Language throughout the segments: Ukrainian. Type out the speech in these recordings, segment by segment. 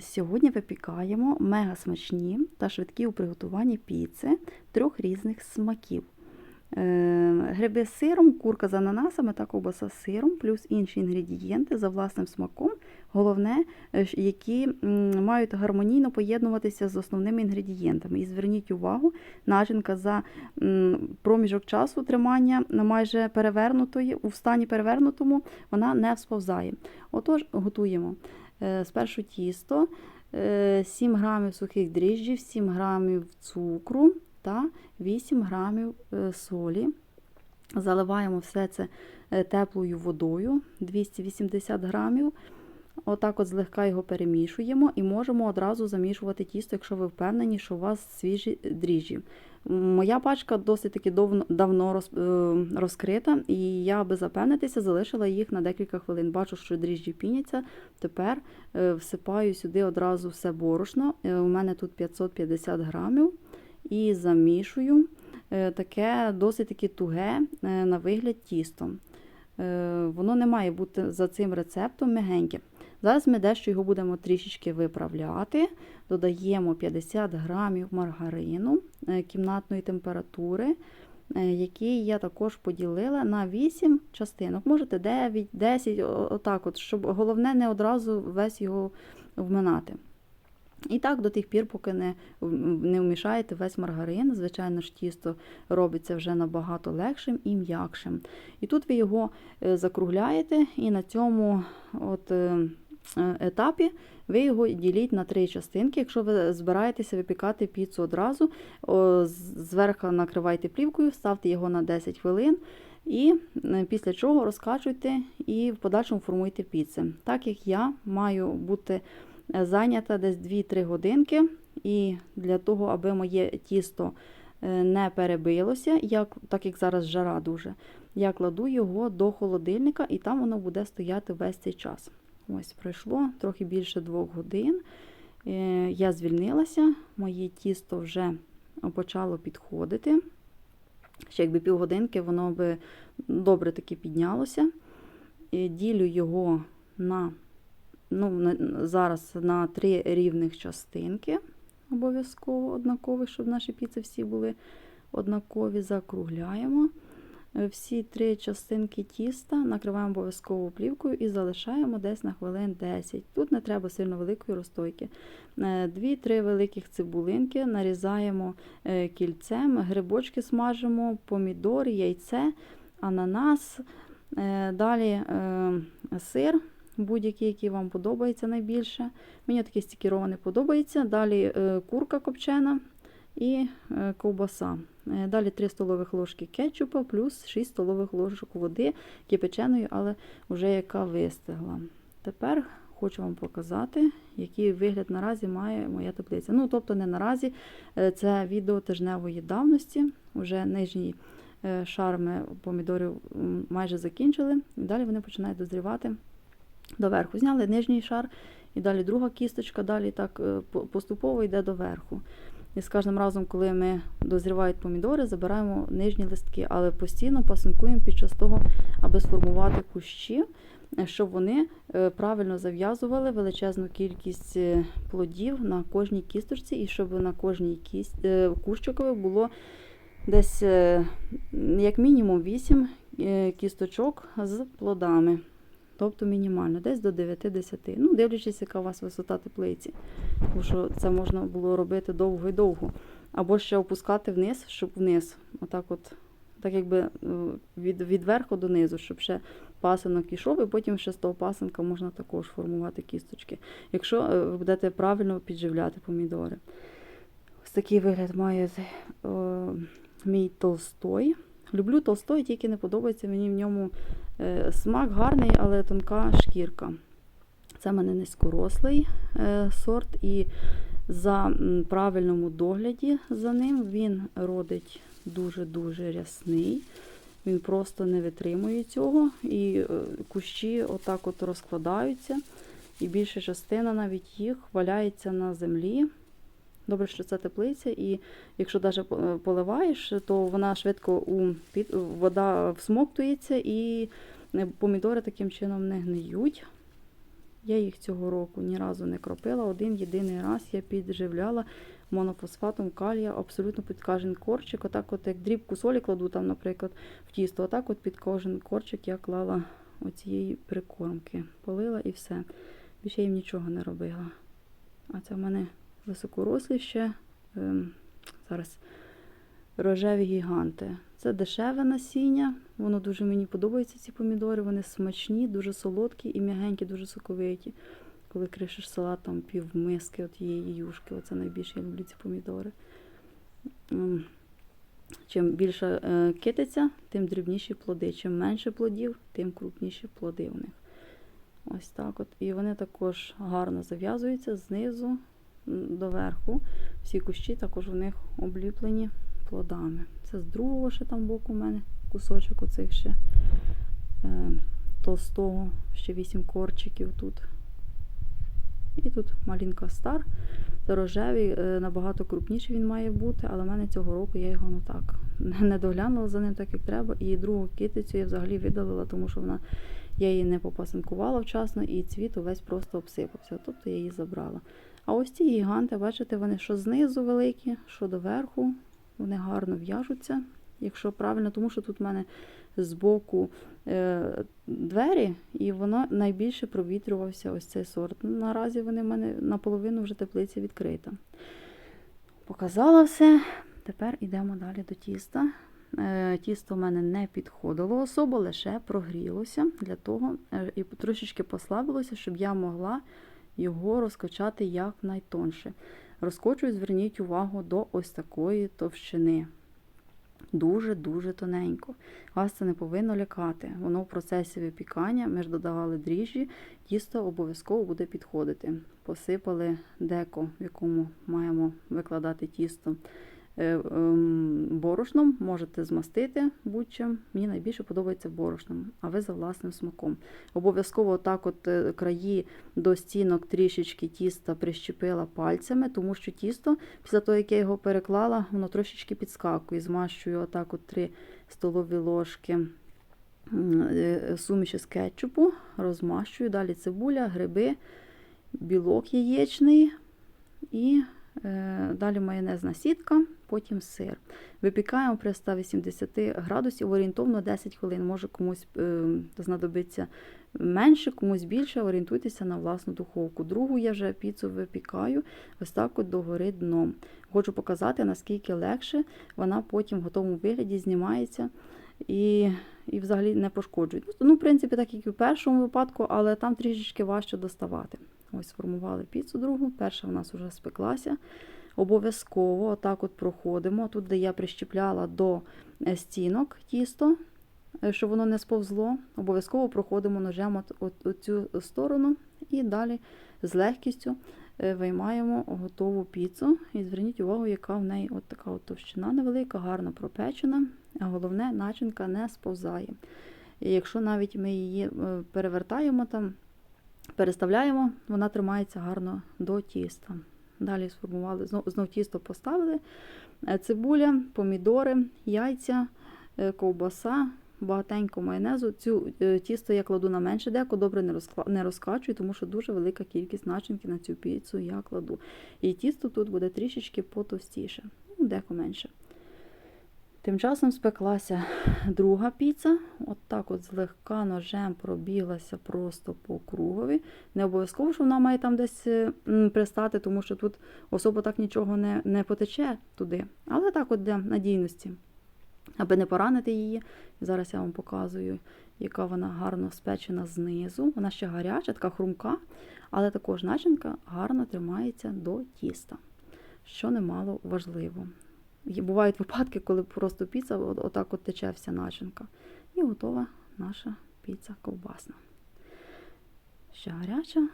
Сьогодні випікаємо мега смачні та швидкі у приготуванні піци трьох різних смаків. Е, Гриби з сиром, курка з ананасами та ковбаса з сиром, плюс інші інгредієнти за власним смаком. Головне, е, які мають гармонійно поєднуватися з основними інгредієнтами. І зверніть увагу, начинка за проміжок часу тримання майже перевернутої, у стані перевернутому вона не всповзає. Отож, готуємо. Е, Спершу тісто, е, 7 грамів сухих дріжджів, 7 грамів цукру та 8 грамів е, солі. Заливаємо все це е, теплою водою 280 грамів. Отак от злегка його перемішуємо і можемо одразу замішувати тісто, якщо ви впевнені, що у вас свіжі дріжджі. Моя пачка досить таки давно, е, розкрита, і я, аби запевнитися, залишила їх на декілька хвилин. Бачу, що дріжджі піняться. Тепер е, всипаю сюди одразу все борошно. Е, У мене тут 550 грамів. І замішую таке досить таки туге на вигляд тісто. Воно не має бути за цим рецептом м'ягеньке. Зараз ми дещо його будемо трішечки виправляти. Додаємо 50 грамів маргарину е, кімнатної температури, е, який я також поділила на 8 частинок. Можете 9, 10, отак, от, щоб головне не одразу весь його вминати. І так до тих пір, поки не, не вмішаєте весь маргарин. Звичайно ж, тісто робиться вже набагато легшим і м'якшим. І тут ви його е, закругляєте, і на цьому от, етапі ви його діліть на три частинки. Якщо ви збираєтеся випікати піцу одразу, зверху накривайте плівкою, ставте його на 10 хвилин. І е, після чого розкачуйте і в подальшому формуйте піци. Так як я маю бути е, зайнята десь 2-3 годинки, і для того, аби моє тісто е, не перебилося, як, так як зараз жара дуже, я кладу його до холодильника і там воно буде стояти весь цей час. Ось пройшло трохи більше двох годин. Е, Я звільнилася, моє тісто вже почало підходити. Ще якби півгодинки воно би добре таки піднялося. І Ділю його на, ну, зараз на три рівних частинки. Обов'язково однакові, щоб наші піци всі були однакові. Закругляємо. Е, Всі три частинки тіста накриваємо обов'язково плівкою і залишаємо десь на хвилин 10. Тут не треба сильно великої розстойки. Е, Дві-три великих цибулинки нарізаємо е, кільцем, грибочки смажимо, помідор, яйце, ананас. Далі сир, будь-який, який вам подобається найбільше. Мені такий стікерований подобається. Далі курка копчена і е, ковбаса. Е, Далі 3 столових ложки кетчупа плюс 6 столових ложок води кипяченої, але вже яка вистигла. Тепер хочу вам показати, який вигляд наразі має моя теплиця. Ну, тобто не наразі, е, це відео тижневої давності. Уже нижній шар ми помідорів майже закінчили. І далі вони починають дозрівати доверху. Зняли нижній шар, і далі друга кісточка, далі так поступово йде доверху. І з кожним разом, коли ми дозрівають помідори, забираємо нижні листки, але постійно пасинкуємо під час того, аби сформувати кущі, щоб вони е, правильно зав'язували величезну кількість е, плодів на кожній кісточці, і щоб на кожній кість, е, кущикові було десь як мінімум 8 е, кісточок з плодами. Тобто мінімально, десь до 9-10. Ну, дивлячись, яка у вас висота теплиці. Тому що це можна було робити довго і довго. Або ще опускати вниз, щоб вниз. Отак от, так якби е, від, від верху до низу, щоб ще пасинок ішов, і потім ще з того пасинка можна також формувати кісточки. Якщо е, ви будете правильно підживляти помідори. Ось такий вигляд має е, мій толстой. Люблю толстой, тільки не подобається мені в ньому смак гарний, але тонка шкірка. Це в мене низькорослий е, сорт, і за правильному догляді за ним він родить дуже-дуже рясний. Він просто не витримує цього. І е, кущі отак от розкладаються. І більша частина навіть їх валяється на землі. Добре, що це теплиця, і якщо навіть поливаєш, то вона швидко у під, вода всмоктується і е, помідори таким чином не гниють. Я їх цього року ні разу не кропила. Один єдиний раз я підживляла монофосфатом калія абсолютно під кожен корчик. Отак, от як дрібку солі кладу там, наприклад, в тісто, отак от під кожен корчик я клала оцієї прикормки. Полила і все. Більше їм нічого не робила. А це в мене високорослі ще. Ем, зараз рожеві гіганти. Це дешеве насіння. Воно дуже мені подобається, ці помідори. Вони смачні, дуже солодкі і м'ягенькі, дуже соковиті. Коли кришиш салат, там пів от її юшки. Оце найбільше я люблю ці помідори. М. Чим більше е, китиця, тим дрібніші плоди. Чим менше плодів, тим крупніші плоди у них. Ось так от. І вони також гарно зав'язуються знизу м, до верху. Всі кущі також у них обліплені плодами. Це з другого ще там боку у мене кусочок оцих ще е, толстого, ще вісім корчиків тут. І тут малінка стар. Це рожевий, е, набагато крупніший він має бути, але в мене цього року я його ну так не доглянула за ним так, як треба. І другу китицю я взагалі видалила, тому що вона я її не попасинкувала вчасно, і цвіт увесь просто обсипався. Тобто я її забрала. А ось ці гіганти, бачите, вони що знизу великі, що доверху. Вони гарно в'яжуться, якщо правильно, тому що тут в мене збоку е, двері, і воно найбільше провітрювався ось цей сорт. Ну, Наразі вони в мене наполовину вже теплиця відкрита. Показала все. Тепер йдемо далі до тіста. Е, Тісто в мене не підходило особо, лише прогрілося для того, е, і трошечки послабилося, щоб я могла його розкачати якнайтонше. Розкочую, зверніть увагу до ось такої товщини. Дуже-дуже тоненько. Вас це не повинно лякати. Воно в процесі випікання, ми ж додавали дріжджі, тісто обов'язково буде підходити. Посипали деко, в якому маємо викладати тісто борошном, можете змастити будь-чим. Мені найбільше подобається борошном, а ви за власним смаком. Обов'язково так от е, краї до стінок трішечки тіста прищепила пальцями, тому що тісто, після того, як я його переклала, воно трошечки підскакує. Змащую отак от 3 столові ложки е, суміші з кетчупу, розмащую, далі цибуля, гриби, білок яєчний і е, далі майонезна сітка, потім сир. Випікаємо при 180 градусів орієнтовно 10 хвилин. Може комусь е, знадобиться менше, комусь більше. Орієнтуйтеся на власну духовку. Другу я вже піцу випікаю ось так догори дном. Хочу показати, наскільки легше вона потім в готовому вигляді знімається і, і взагалі не пошкоджує. Ну, в принципі, так як і в першому випадку, але там трішечки важче доставати. Ось сформували піцу другу. Перша в нас вже спеклася. Обов'язково отак от проходимо. Тут, де я прищепляла до е, стінок тісто, е, щоб воно не сповзло, обов'язково проходимо ножем цю сторону і далі з легкістю е, виймаємо готову піцу. І зверніть увагу, яка в неї от така от товщина невелика, гарно пропечена. А головне, начинка не сповзає. І якщо навіть ми її перевертаємо там, переставляємо, вона тримається гарно до тіста. Далі сформували, знов, знов тісто поставили, е, цибуля, помідори, яйця, е, ковбаса, багатенько майонезу. Цю е, тісто я кладу на менше деко, добре не, розкла... не розкачую, тому що дуже велика кількість начинки на цю піцу я кладу. І тісто тут буде трішечки потовстіше, ну, деко менше. Тим часом спеклася друга піца. От так от злегка ножем пробіглася просто по кругові. Не обов'язково, що вона має там десь е, пристати, тому що тут особо так нічого не, не потече туди. Але так от для надійності, аби не поранити її. Зараз я вам показую, яка вона гарно спечена знизу. Вона ще гаряча, така хрумка, але також начинка гарно тримається до тіста, що немало важливо. Бувають випадки, коли просто піца от- отак от тече вся начинка. І готова наша піца ковбасна. Ще гаряча.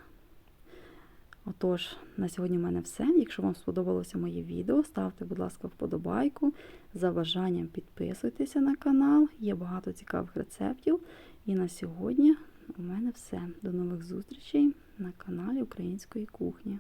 Отож, на сьогодні в мене все. Якщо вам сподобалося моє відео, ставте, будь ласка, вподобайку. За бажанням підписуйтеся на канал. Є багато цікавих рецептів. І на сьогодні у мене все. До нових зустрічей на каналі Української кухні.